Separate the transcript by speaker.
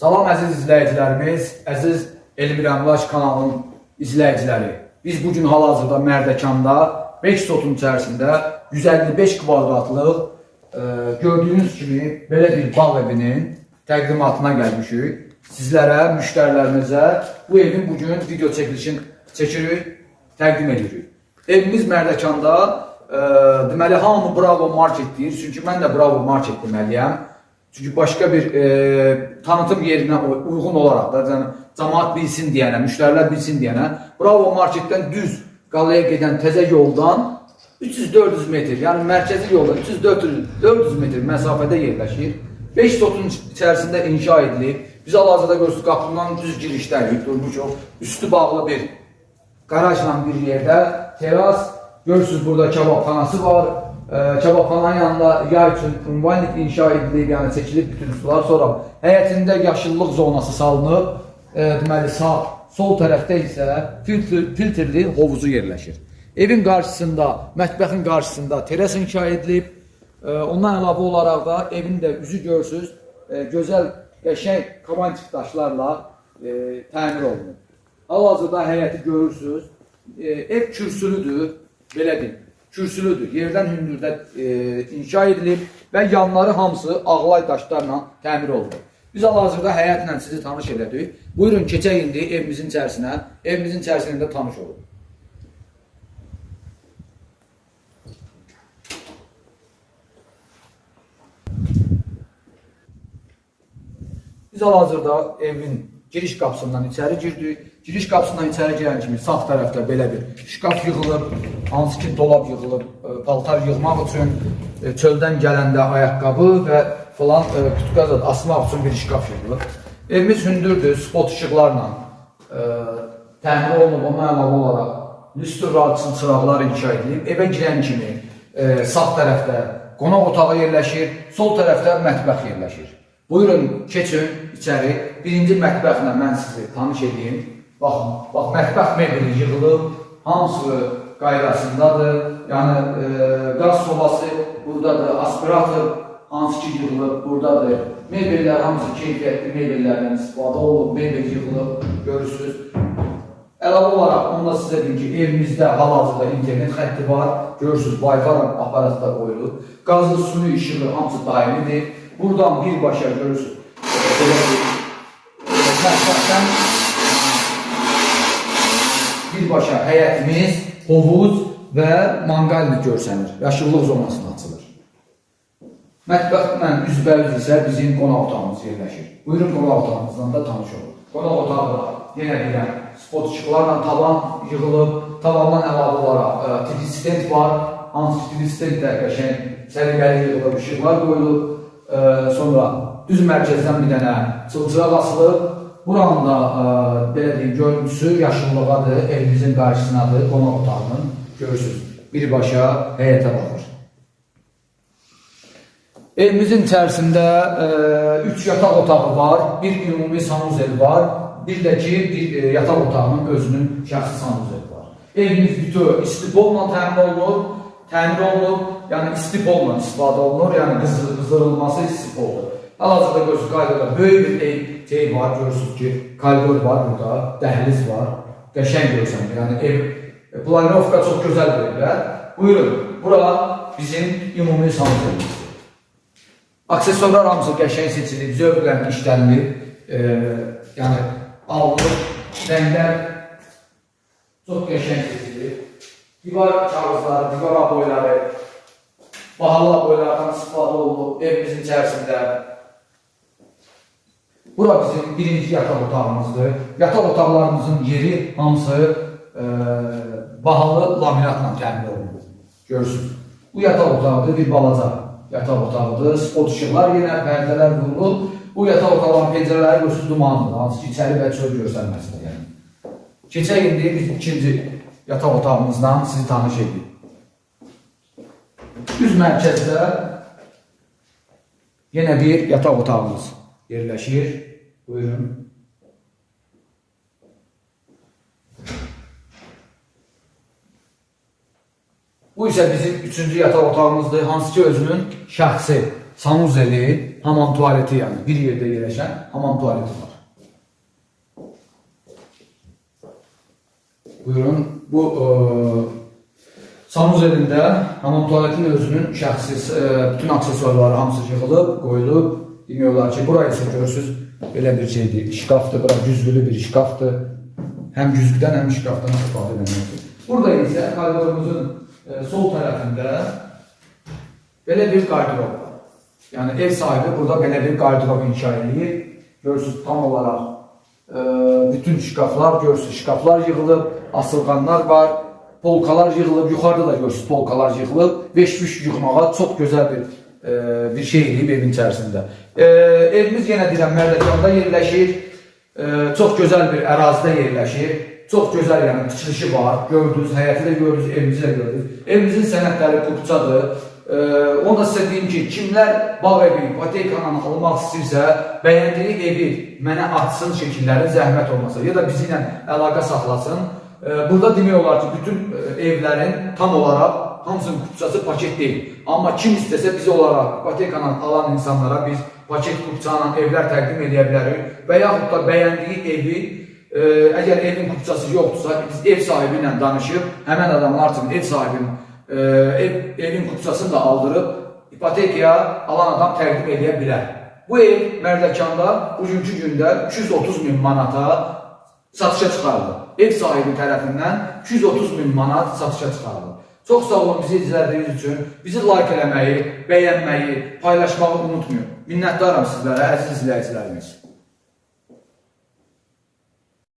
Speaker 1: Salam əziz izləyicilərimiz, əziz Elmir Əmlaş kanalının izləyiciləri. Biz bugün hal-hazırda Mərdəkanda 5 sotun içərisində 155 kvadratlıq e, gördüyünüz kimi belə bir bağ evinin təqdimatına gəlmişik. Sizlərə, müştərilərimizə bu evin bugün video çəkilişini çəkirik, təqdim edirik. Evimiz Mərdəkanda e, deməli hamı Bravo Market deyir. Çünki mən də Bravo Market deməliyəm. Çünki başqa bir e, tanıtım yerinə uy- uyğun olaraq da yəni cəmaət bilsin deyənə, müştərilər bilsin deyənə Bravo Marketdən düz qalaya gedən təzə yoldan 300-400 metr, yəni mərkəzi yolda 300-400 400 metr məsafədə yerləşir. 5 sotun içərisində inşa edilib. Biz hal-hazırda görürsünüz qapından düz girişdəyik, durmuşuq. Üstü bağlı bir garajla bir yerdə teras, görürsünüz burada kebabxanası var. Ee, kebabxananın yanında yay üçün ünvanlik inşa edilib, yəni çəkilib bütün sular. Sonra həyətində yaşıllıq zonası salınıb. E, deməli sağ, sol tərəfdə isə filtr, filtrli hovuzu yerləşir. Evin qarşısında, mətbəxin qarşısında teras inşa edilib. E, ondan əlavə olaraq da evin də üzü görürsüz, e, gözəl, qəşəng kabançıq daşlarla e, təmir olunub. Hal-hazırda həyəti görürsüz. E, ev kürsülüdür, belə deyim. Kürsülüdür. Yerdən hündürdə e, inşa edilib və yanları hamısı ağlay daşlarla təmir olunub. Biz hal-hazırda həyətlə sizi tanış elədik. Buyurun keçək indi evimizin içərisinə. Evimizin içərisində tanış olun. Biz hal-hazırda evin giriş qapısından içəri girdik. Giriş qapısından içəri girən kimi sağ tərəfdə belə bir şkaf yığılıb, hansı ki dolab yığılıb, e, paltar yığmaq üçün, e, çöldən gələndə ayaqqabı və falan e, kütüqə zad asmaq üçün bir şkaf yığılıb. Evimiz hündürdür, spot işıqlarla e, təmin olunub, ona əlavə olaraq lüstrasyon çıraqlar inşa edilib. Evə girən kimi e, sağ tərəfdə qonaq otağı yerləşir, sol tərəfdə mətbəx yerləşir. Buyurun, keçin içəri. Birinci mətbəxlə mən sizi tanış edeyim. Baxın, bax mətbəx mebeli yığılıb, hamısı qaydasındadır. Yəni e, qaz sobası buradadır, aspirator hansı ki yığılıb buradadır. Mebellər hamısı keyfiyyətli mebellərdən istifadə olunub, mebel yığılıb, görürsüz. Əlavə olaraq onu da sizə deyim ki, evimizdə hal-hazırda internet xətti var. Görürsüz, Wi-Fi aparatı da qoyulub. Qazlı, suyu, işığı hamısı daimidir. Buradan birbaşa görürsüz. e, Belə bir e, mətbəxdən birbaşa həyətimiz, hovuz və manqalni görsənir. Yaşıllıq zonasına açılır. Mətbəxlə üzbəüz isə bizim qonaq otağımız yerləşir. Buyurun qonaq otağımızdan da tanış olun. Qonaq otağı da yenə deyirəm, spot işıqlarla tavan yığılıb, tavandan əlavə olaraq e, TV var. Hansı TV stent də qəşəng səliqəli yığılıb, işıqlar qoyulub. E, sonra düz mərkəzdən bir dənə çılçıraq asılıb. Buranın da e, belə deyim, görüntüsü yaşıllıqadır, evimizin qarşısındadır, qonaq otağının. Görürsünüz, birbaşa həyətə baxır. Evimizin içərisində 3 yataq otağı var, bir ümumi sanuzel var, bir də ki bir e, yataq otağının özünün şəxsi sanuzeli var. Evimiz bütöv istipolla təmin olunur, təmir olunub, yəni istipolla istifadə olunur, yəni qızdırılması istipoldur. Hal-hazırda görürsünüz qaydada böyük bir şey var, görürsünüz ki koridor var burada, dəhliz var, qəşəng görsənir. Yəni ev e, planirovka çox gözəl verirlər. Buyurun, bura bizim ümumi sanuzelimizdir. Aksesuarlar hamısı qəşəng seçilib, zövqlə işlənilib, e, yəni alınıb, rənglər çox qəşəng seçilib. Divar kağızları, divar aboyları, bahalı aboylardan istifadə olunub evimizin içərisində. Bura bizim birinci yataq otağımızdır. Yataq otaqlarımızın yeri hamısı e, bahalı laminatla təmin olunub. Görürsünüz. Bu yataq otağıdır, bir balaca yataq otağıdır. Spot işıqlar yenə pərdələr vurulub. Bu yataq otağının pəncərələri görürsünüz dumanlıdır. Hansı ki, içəri və çöl göstərməsinə yəni. Keçək indi biz ikinci yataq otağımızdan sizi tanış edeyim. Düz mərkəzdə yenə bir yataq otağımız yerləşir. Buyurun. Bu isə bizim üçüncü yataq otağımızdır, hansı ki özünün şəxsi sanuzeli, hamam tualeti yani bir yerde yerleşen hamam tualeti var. Buyurun. Bu e, sanuzelində hamam tualetin özünün şəxsi e, bütün aksesuarları hamısı yığılıb, qoyulub. Demək olar ki, burayı ise görürsüz belə bir şeydir. Şkafdır, bura güzgülü bir şkafdır. Həm güzgüdən, həm şkafdan istifadə edilməkdir. Burada isə koridorumuzun e, sol tərəfində belə bir qardırop var. Yəni ev sahibi burada belə bir qardırop inşa edir. Görürsüz tam olaraq e, bütün şkaflar görürsüz, şkaflar yığılıb, asılqanlar var, polkalar yığılıb, yuxarıda da görürsüz polkalar yığılıb, beş-üç yığmağa çox gözəl bir e, bir eləyib evin içərisində. E, evimiz yenə deyirəm Mərdəkanda yerləşir. E, çox gözəl bir ərazidə yerləşir. Çox gözəl yəni tikilişi var. Gördünüz, həyəti də gördünüz, evimizi də gördünüz. Evimizin sənədləri qupçadır. E, onu da sizə deyim ki, kimlər bağ evi, ipotekadan almaq istəyirsə, bəyəndiyi evi mənə açsın şəkilləri zəhmət olmasa ya da bizi ilə əlaqə saxlasın. E, burada demək olar ki, bütün e, evlərin tam olaraq hamısının kupçası paket deyil. Amma kim istəsə biz olaraq ipotekadan alan insanlara biz paket kupçayla evlər təqdim edə bilərik və yaxud da bəyəndiyi evi e, əgər evin kupçası yoxdursa biz ev sahibi ilə danışıb həmin adamlar üçün ev sahibinin e, ev, evin kupçasını da aldırıb ipotekaya alan adam təqdim edə bilər. Bu ev Mərdəkanda bugünkü gündə 230 min manata satışa çıxarıldı. Ev sahibi tərəfindən 230 min manat satışa çıxarıldı. Çox sağ olun bizi izlədiyiniz üçün. Bizi like eləməyi, bəyənməyi, paylaşmağı unutmayın. Minnətdaram sizlərə, əziz izləyicilərimiz.